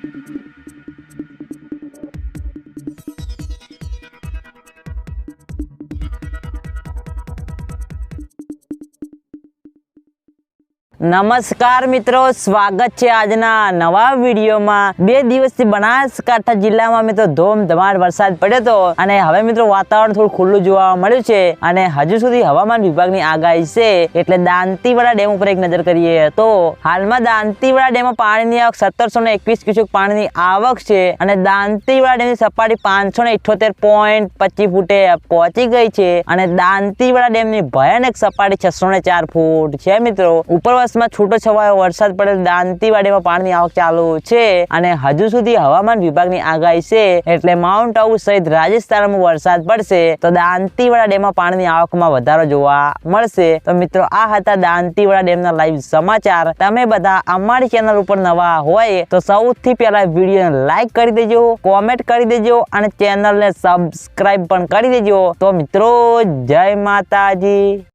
Thank you. નમસ્કાર મિત્રો, સ્વાગત છે આજના નવા વિડીયોમાં. બે દિવસથી બનાસકાંઠા જિલ્લામાં મિત્રો ધોમધમાર વરસાદ પડ્યો હતો અને હવે મિત્રો વાતાવરણ થોડું ખુલ્લું જોવા મળ્યું છે અને હજુ સુધી હવામાન વિભાગની આગાહી છે એટલે દાંતીવાડા ડેમ ઉપર એક નજર કરીએ તો હાલમાં દાંતીવાડા ડેમમાં પાણીની આવક સત્તરસો ને એકવીસ ક્યુસેક પાણીની આવક છે અને દાંતીવાડા ડેમની સપાટી પાંચસો ને ઇઠોતેર પોઈન્ટ પચીસ ફૂટે પહોંચી ગઈ છે અને દાંતીવાડા ડેમની ભયાનક સપાટી છસો ને ચાર ફૂટ છે મિત્રો. ઉપરવાસમાં છૂટો છવાયો વરસાદ પડેલ દાંતીવાડીમાં પાણીની આવક ચાલુ છે અને હજુ સુધી હવામાન વિભાગની આગાહી છે એટલે માઉન્ટ આબુ સહિત રાજસ્થાનમાં વરસાદ પડશે તો દાંતીવાડા ડેમમાં પાણીની આવકમાં વધારો જોવા મળશે. તો મિત્રો, આ હતા દાંતીવાડા ડેમના લાઈવ સમાચાર. તમે બધા અમારી ચેનલ ઉપર નવા હોય તો સૌથી પહેલા વિડીયોને લાઈક કરી દેજો કોમેન્ટ કરી દેજો અને ચેનલને સબસ્ક્રાઈબ પણ કરી દેજો. તો મિત્રો, જય માતાજી.